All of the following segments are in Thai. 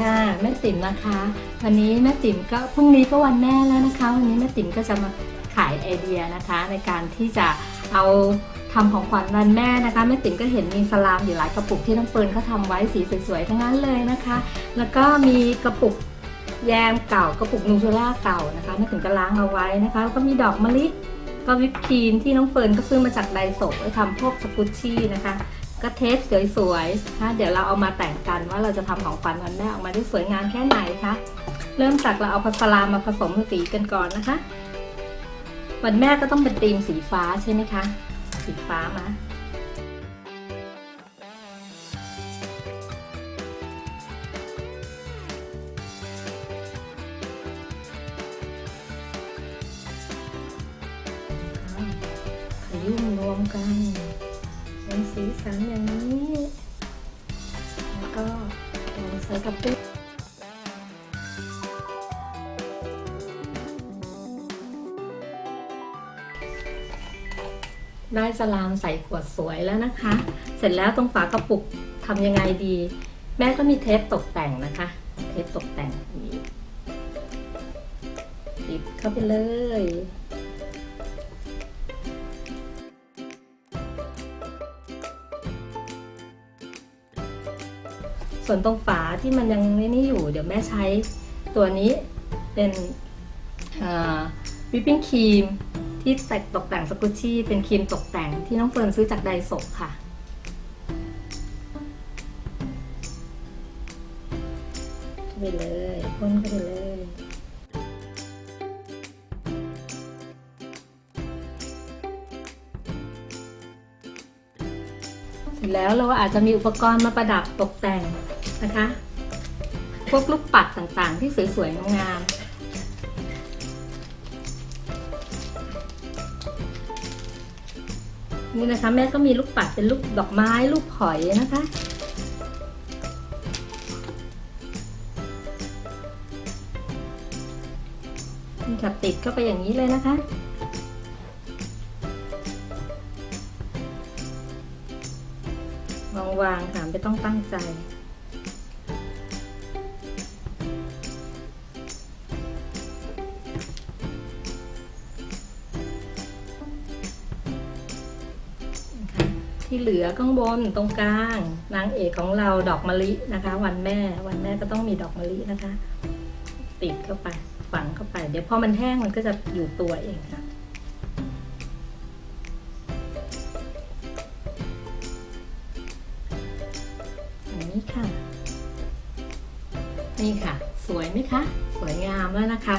ค่ะแม่ติ๋มนะคะ วันนี้แม่ติ๋มก็พรุ่งนี้ก็วันแม่แล้วนะคะ วันนี้แม่ติ๋มก็จะมาขายไอเดียนะคะ ในการที่จะเอาทำของขวัญวันแม่นะคะแม่ติ๋มก็เห็นมีสลามอยู่หลายกระปุกที่น้องเฟิร์นเขาทำไว้สีสวยๆทั้งนั้นเลยนะคะ แล้วก็มีกระปุกแยมเก่ากระปุกนูเทลล่าเก่านะคะแม่ติ๋มก็ล้างเอาไว้นะคะแล้วก็มีดอกมะลิก็วิปครีมที่น้องเฟิร์นก็ซื้อมาจากไดโซะไว้ทำพวกสกุชชี่นะคะ ก็เทปสวยๆนะเดี๋ยวเราเอามาแต่งกันว่าเราจะทำของขวัญวันแม่ออกมาได้สวยงามแค่ไหนคะเริ่มจากเราเอาพัสลามมาผสมสีกันก่อนนะคะ วันแม่ก็ต้องเป็นธีมสีฟ้าใช่ไหมคะ สีฟ้ามาขยุ่มรวมกัน เป็นสีสันอย่างนี้ แล้วก็ลองใส่กระปุกได้สลามใส่ขวดสวยแล้วนะคะ เสร็จแล้วตรงฝากระปุกทำยังไงดี แม่ก็มีเทปตกแต่งนะคะ เทปตกแต่งนี้ติดเข้าไปเลย ส่วนตรงฝาที่มันยังไม่นี่อยู่ เดี๋ยวแม่ใช้ตัวนี้เป็นวิปปิ้งครีมที่แต่ตกแต่งสกุชชี่เป็นครีมตกแต่งที่น้องเฟิร์นซื้อจากไดโซค่ะไปเลยพ่นก็ไปเลย ร็จแล้วเราอาจจะมีอุปกรณ์มาประดับตกแต่งนะคะ พวกลูกปัดต่างๆ ที่สวยๆงามนี่นะคะแม่ก็มีลูกปัดเป็นลูกดอกไม้ลูกหอยนะคะ นี่ค่ะติดเข้าไปอย่างนี้เลยนะคะ วางวางค่ะไม่ต้องตั้งใจ ที่เหลือข้างบนตรงกลาง นางเอกของเราดอกมะลินะคะ วันแม่วันแม่ก็ต้องมีดอกมะลินะคะ ติดเข้าไปฝังเข้าไป เดี๋ยวพอมันแห้งมันก็จะอยู่ตัวเองค่ะ นี้ค่ะ นี่ค่ะ สวยไหมคะ สวยงามแล้วนะคะ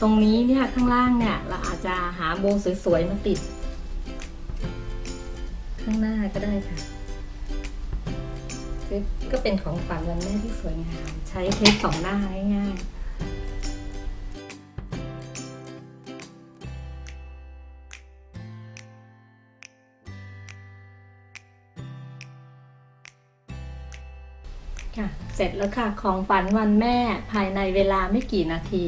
ตรงนี้เนี่ยข้างล่างเนี่ย เราอาจจะหาโบว์สวยๆมาติด ข้างหน้าก็ได้ค่ะก็เป็นของฝันวันแม่ที่สวยงาม ใช้เทปสองหน้าง่ายๆ ค่ะเสร็จแล้วค่ะของฝันวันแม่ภายในเวลาไม่กี่นาที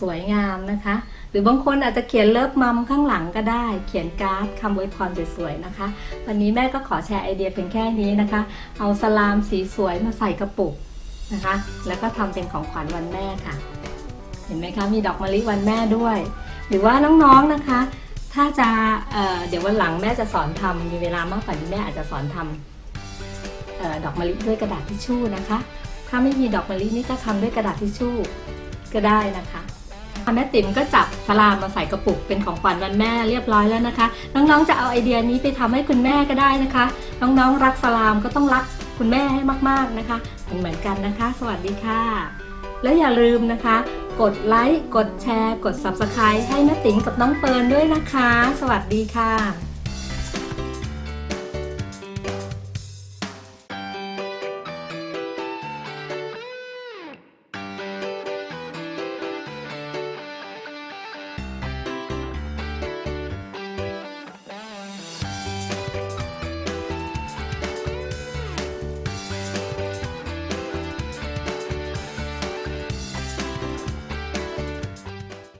สวยงามนะคะ หรือบางคนอาจจะเขียนเลิฟมัมข้างหลังก็ได้ เขียนการ์ดคำอวยพรสวยๆนะคะ วันนี้แม่ก็ขอแชร์ไอเดียเพียงแค่นี้นะคะ เอาสลามสีสวยมาใส่กระปุกนะคะ แล้วก็ทำเป็นของขวัญวันแม่ค่ะ เห็นไหมคะมีดอกมะลิวันแม่ด้วย หรือว่าน้องๆนะคะ ถ้าจะเเดี๋ยววันหลังแม่จะสอนทำมีเวลามากกว่านี้แม่อาจจะสอนทำ ดอกมะลิด้วยกระดาษทิชชู่นะคะ ถ้าไม่มีดอกมะลินี่ก็ทำด้วยกระดาษทิชชู่ก็ได้นะคะแม่ติ๋มก็จับสลามมาใส่กระปุกเป็นของขวัญวันแม่เรียบร้อยแล้วนะคะ น้องๆจะเอาไอเดียนี้ไปทำให้คุณแม่ก็ได้นะคะ น้องๆรักสลามก็ต้องรักคุณแม่ให้มากๆนะคะเหมือนกันนะคะ สวัสดีค่ะ แล้วอย่าลืมนะคะ กดไลค์กดแชร์ กด Subscribe ให้แม่ติ๋มกับน้องเฟิร์นด้วยนะคะ สวัสดีค่ะ